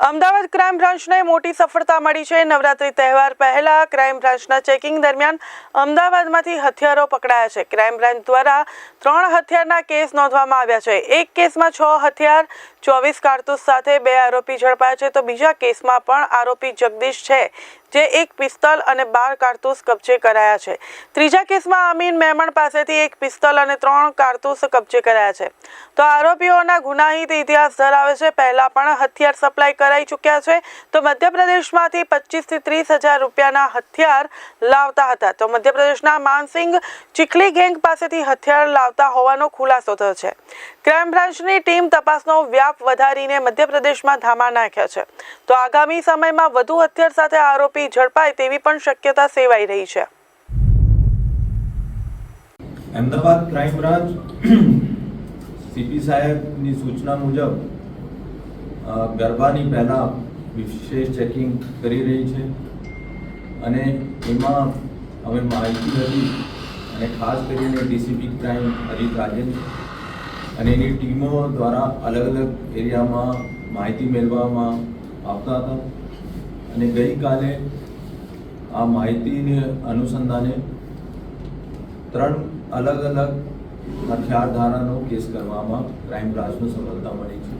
Ahmedabad crime બ્રાન્ચને મોટી સફળતા મળી છે. નવરાત્રી તહેવાર પહેલા ક્રાઇમ બ્રાન્ચના ચેકિંગ દરમિયાન અમદાવાદમાંથી હથિયારો પકડાયા છે. ક્રાઇમ બ્રાન્ચ દ્વારા ત્રણ હથિયારના કેસ નોંધવામાં આવ્યા છે. એક કેસમાં છ હથિયાર, ચોવીસ કારતૂસ સાથે બે આરોપી ઝડપાયા છે. તો બીજા કેસમાં પણ આરોપી જગદીશ છે. જે એક પિસ્તલ અને બાર કારતૂસ કબજે કરાયા છે. ત્રીજા કેસમાં અમીન મહેમણ પાસેથી એક પિસ્તલ અને ત્રણ કારતૂસ કબજે કરાયા છે. તો આરોપીઓના ગુનાહિત ઇતિહાસ ધરાવે છે. પહેલા પણ હથિયાર સપ્લાય કરાઈ ચૂક્યા છે. તો મધ્યપ્રદેશમાંથી પચીસથી ત્રીસ હજાર રૂપિયાના હથિયાર લાવતા હતા. તો મધ્યપ્રદેશના માનસિંગ ચીખલી ગેંગ પાસેથી હથિયાર લાવતા હોવાનો ખુલાસો થયો છે. ક્રાઇમ બ્રાન્ચની ટીમ તપાસનો વ્યાપ વધારીને મધ્યપ્રદેશમાં ધામા નાખ્યા છે. તો આગામી સમયમાં વધુ હથિયાર સાથે આરોપી ઝડપાય તેવી પણ શક્યતા સેવાઈ રહી છે. અમદાવાદ ક્રાઇમ બ્રાન્ચ સીપી સાહેબની સૂચના મુજબ ગરબાની પહેલાં વિશેષ ચેકિંગ કરી રહી છે અને એમાં અમે માહિતી હતી અને ખાસ કરીને ડીસીપી ક્રાઇમ અજીત રાજન અને એની ટીમો દ્વારા અલગ અલગ એરિયામાં માહિતી મેળવવામાં આવતા હતા. અને ગઈકાલે આ માહિતીને અનુસંધાને ત્રણ અલગ અલગ હથિયારધારાનો કેસ કરવામાં ક્રાઇમ બ્રાન્ચને સફળતા મળી છે.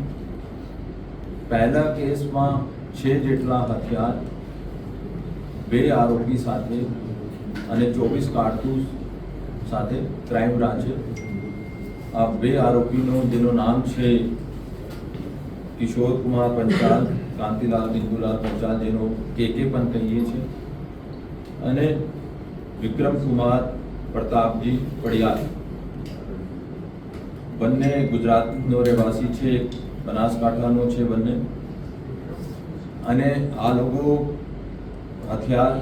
પહેલા કેસમાં છે જેટલા હથિયાર, બે આરોપી સાથે અને ચોવીસ કારતૂસ સાથે ક્રાઇમ બ્રાન્ચે. આ બે આરોપીનો, જેનું નામ છે કિશોર કુમાર પંચાલ, કાંતિલાલ બિંદુલાલ પંચાલ જેનો કે પણ કહીએ છીએ. અને વિક્રમ કુમાર પ્રતાપજી પડિયાલ. બંને ગુજરાતનો રહેવાસી છે બનાસકાંઠાનો છે બંને. અને આ લોકો હથિયાર,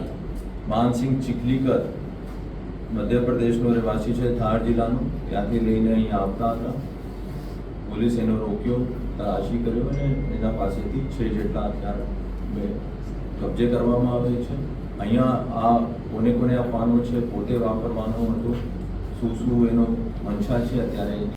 માનસિંહ ચીખલીકર, મધ્યપ્રદેશનો રહેવાસી છે, ધાર જિલ્લાનો. ત્યાંથી લઈને અહીં આવતા હતા. પોલીસ એનો રોક્યો, તલાશી કર્યો અને એના પાસેથી છે જેટલા હથિયાર કબજે કરવામાં આવે છે. અહીંયા આ કોને કોને આપવાનો છે, પોતે વાપરવાનો હતો, શું શું એનો મંશા છે, અત્યારે